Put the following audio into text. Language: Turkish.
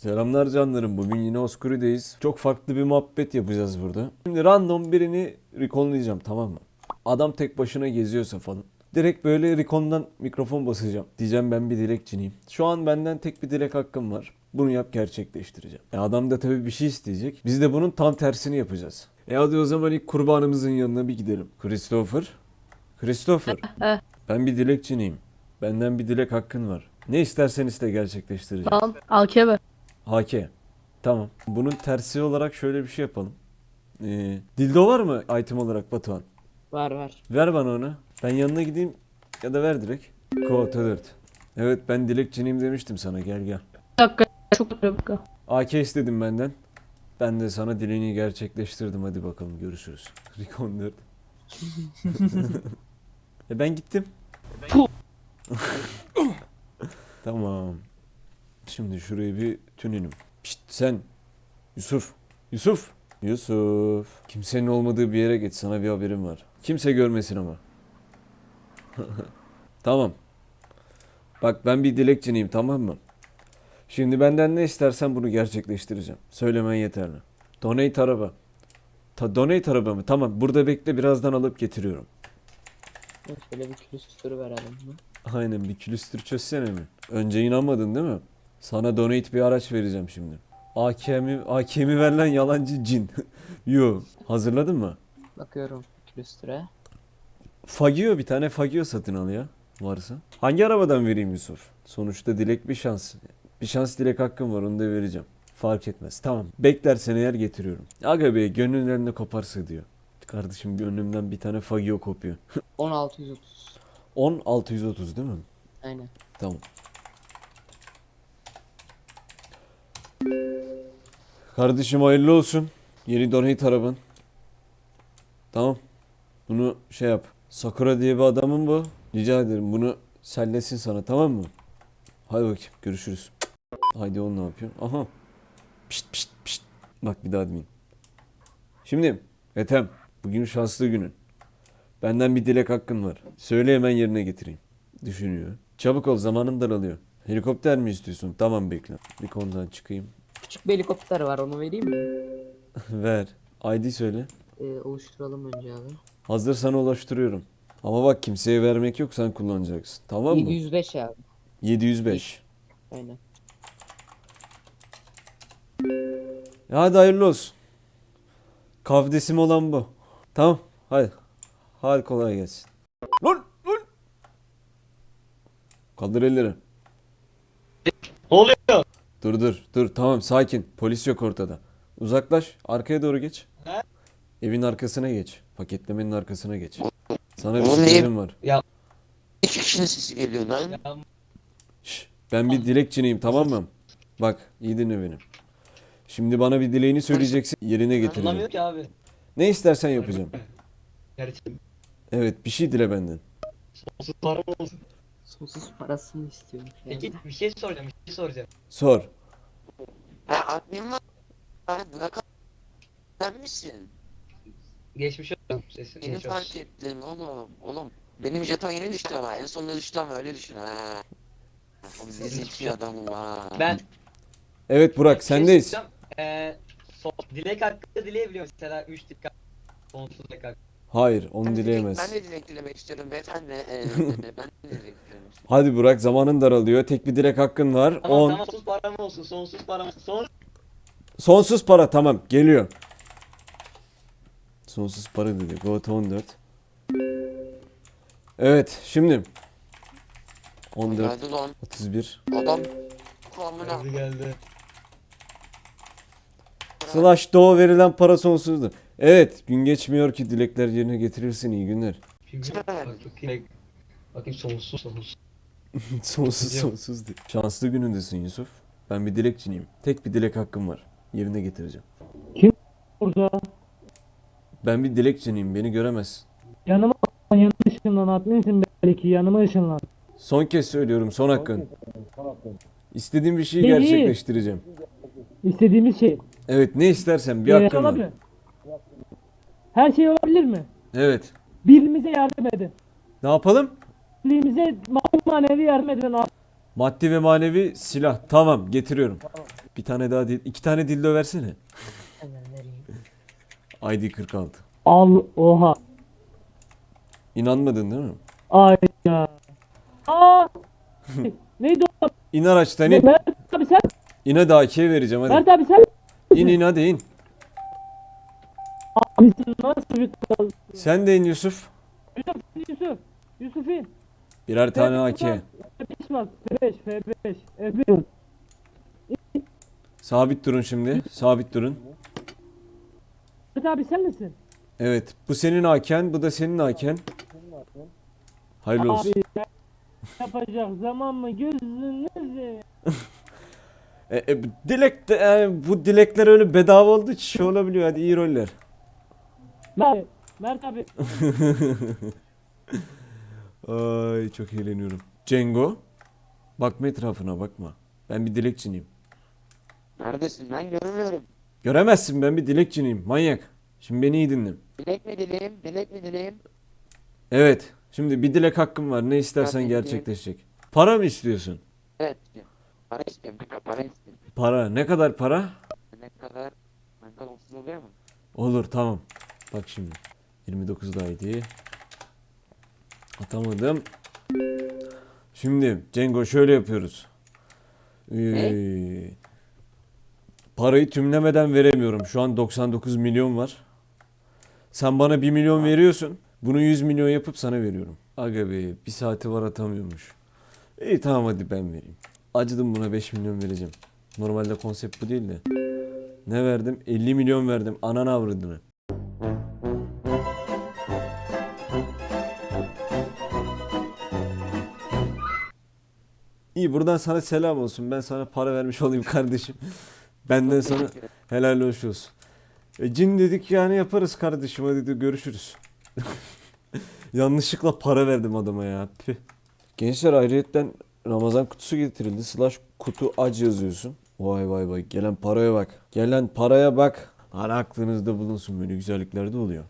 Selamlar canlarım. Bugün yine Oscuri'deyiz. Çok farklı bir muhabbet yapacağız burada. Şimdi random birini reconlayacağım tamam mı? Adam tek başına geziyorsa falan. Direkt böyle recon'dan mikrofon basacağım. Diyeceğim ben bir dilekçiniyim. Şu an benden tek bir dilek hakkım var. Bunu yap gerçekleştireceğim. E adam da tabii bir şey isteyecek. Biz de bunun tam tersini yapacağız. E hadi o zaman ilk kurbanımızın yanına bir gidelim. Christopher. Christopher. ben bir dilekçiniyim. Benden bir dilek hakkın var. Ne istersen iste gerçekleştireceğim. Tamam. Alkebe. Hake. Tamam. Bunun tersi olarak şöyle bir şey yapalım. Ee, dildo var mı item olarak Batuhan? Var var. Ver bana onu. Ben yanına gideyim ya da ver direkt. Kod 4. Evet ben dilekçiniyim demiştim sana gel gel. Bir dakika. Çok bir dakika. AK istedim benden. Ben de sana dileğini gerçekleştirdim. Hadi bakalım görüşürüz. Recon 4. e ben gittim. tamam. Şimdi şurayı bir tünelim. Pişt sen. Yusuf. Yusuf. Yusuf. Kimsenin olmadığı bir yere geç. Sana bir haberim var. Kimse görmesin ama. tamam. Bak ben bir dilekçiniyim tamam mı? Şimdi benden ne istersen bunu gerçekleştireceğim. Söylemen yeterli. Donate araba. Ta donate araba mı? Tamam burada bekle birazdan alıp getiriyorum. Şöyle bir külüstürü verelim. mi? Aynen bir külüstür çözsene mi? Önce inanmadın değil mi? Sana donate bir araç vereceğim şimdi. AKM'i AKM'i ver lan yalancı cin. Yo. Hazırladın mı? Bakıyorum külüstüre. Fagio bir tane Fagio satın al ya. Varsa. Hangi arabadan vereyim Yusuf? Sonuçta dilek bir şans. Bir şans dilek hakkım var onu da vereceğim. Fark etmez. Tamam. Beklersen eğer getiriyorum. Aga bey gönüllerinde koparsa diyor. Kardeşim gönlümden bir tane Fagio kopuyor. 10630. 10 630 değil mi? Aynen. Tamam. Kardeşim hayırlı olsun. Yeni donate araban. Tamam. Bunu şey yap. Sakura diye bir adamın bu. Rica ederim bunu sellesin sana tamam mı? Hadi bakayım görüşürüz. Haydi o ne yapıyor? Aha. Pişt pişt pişt. Bak bir daha demeyin. Şimdi Ethem bugün şanslı günün. Benden bir dilek hakkın var. Söyle hemen yerine getireyim. Düşünüyor. Çabuk ol zamanın daralıyor. Helikopter mi istiyorsun? Tamam bekle. Bir konudan çıkayım. Küçük bir helikopter var onu vereyim mi? Ver. ID söyle. Ee, oluşturalım önce abi. Hazır sana ulaştırıyorum. Ama bak kimseye vermek yok sen kullanacaksın. Tamam mı? 705 abi. 705. Aynen. E hadi hayırlı olsun. Kavdesim olan bu. Tamam hadi. Hadi kolay gelsin. Lan lan. Kaldır elleri. Dur dur dur tamam sakin. Polis yok ortada. Uzaklaş arkaya doğru geç. He? Evin arkasına geç. Paketlemenin arkasına geç. Sana bir Oğlum sürprizim var. İki kişinin sesi geliyor lan. Ya, Şş, ben bir dilekçiniyim tamam mı? Bak iyi dinle beni. Şimdi bana bir dileğini söyleyeceksin yerine getireceğim. anlamıyor ki abi. Ne istersen yapacağım. Gerçekten Evet bir şey dile benden. sonsuz param olsun. Sonsuz parasını istiyormuş yani. Peki bir şey soracağım, bir şey soracağım. Sor. Ha admin var. Ha, Burak sen misin? Geçmiş olsun sesin. Yeni geçmiş fark olsun. ettim oğlum. Oğlum benim jeton yeni düştü ama en sonunda düştü ama öyle düşün ha. Oğlum ne zeki bir adamım ha. Ben Evet Burak şey sendeyiz. soracağım. Ee, son, dilek hakkı dileyebiliyor mesela 3 dilek hakkı. Sonsuz dilek hakkı. Hayır onu Ben de dilek- dileyemez. Ben de dilek dilemek istiyorum beyefendi. Ee, ben de dilek. Hadi Burak zamanın daralıyor. Tek bir dilek hakkın var. Tamam 10. tamam sonsuz param olsun, sonsuz param olsun. Son Sonsuz para tamam geliyor. Sonsuz para dedi. Go to 14. Evet şimdi. 14 Geldi lan 31. adam kulağımına geldi geldi. Slash doğu verilen para sonsuzdur. Evet gün geçmiyor ki dilekler yerine getirirsin iyi günler. Şimdi bak bakayım. Sonsuz sonsuz. sonsuz Yok. sonsuz değil. Şanslı günündesin Yusuf. Ben bir dilekçiniyim. Tek bir dilek hakkım var. Yerine getireceğim. Burada Ben bir dilekçiniyim. Beni göremez. yanıma yanıma ışınlan adminsin belki yanıma ışınlan. Son kez söylüyorum. Son hakkın. İstediğim bir şeyi iyi. gerçekleştireceğim. İstediğimiz şey. Evet ne istersen bir Ee, hakkın var. olabilir. Her şey olabilir mi? Evet. Birbirimize yardım edin. Ne yapalım? Maddi manevi yardım edin. Maddi ve manevi silah. Tamam getiriyorum. Bir tane daha değil. iki tane dildo versene. Hemen vereyim. ID 46. Al oha. İnanmadın değil mi? Ay ya. Aa. Neydi o? İn araçtan in. Mert abi sen. İn hadi AK'ye vereceğim hadi. Mert abi sen. İn in hadi in. Abi sen nasıl bir kral? Sen de in Yusuf. Yusuf, Yusuf. Yusuf'in. Birer tane AK. F5 bak. F5, F5, F5. Sabit durun şimdi. Sabit durun. Mert abi sen misin? Evet. Bu senin AK'n, bu da senin AK'n. Hayırlı olsun. Abi ben yapacak zaman mı gözünüzü? E, e, dilek de, yani bu dilekler öyle bedava olduğu için şey olabiliyor. Hadi iyi roller. Mert, Mert abi. Ay çok eğleniyorum. Cengo. Bakma etrafına bakma. Ben bir dilekçiniyim. Neredesin ben görmüyorum. Göremezsin ben bir dilekçiniyim. Manyak. Şimdi beni iyi dinle. Dilek mi dileyim, dilek mi dileyim? Evet. Şimdi bir dilek hakkım var. Ne istersen Tabii ki. gerçekleşecek. Para mı istiyorsun? Evet. Para istiyorum, para istiyorum. Para. Ne kadar para? Ne kadar, ne kadar olsun oluyor mu? Olur tamam. Bak şimdi. 29 daydı. Atamadım. Şimdi Cengo şöyle yapıyoruz. Ee, parayı tümlemeden veremiyorum. Şu an 99 milyon var. Sen bana 1 milyon veriyorsun. Bunu 100 milyon yapıp sana veriyorum. Aga be bir saati var atamıyormuş. İyi tamam hadi ben vereyim. Acıdım buna 5 milyon vereceğim. Normalde konsept bu değil de. Ne verdim? 50 milyon verdim. Ananı avradını. İyi buradan sana selam olsun. Ben sana para vermiş olayım kardeşim. Benden sana helal hoş olsun. E, cin dedik yani yaparız kardeşim hadi de görüşürüz. Yanlışlıkla para verdim adama ya. Püh. Gençler ayrıyetten Ramazan kutusu getirildi. Slash kutu ac yazıyorsun. Vay vay vay. Gelen paraya bak. Gelen paraya bak. Hala aklınızda bulunsun böyle güzellikler de oluyor.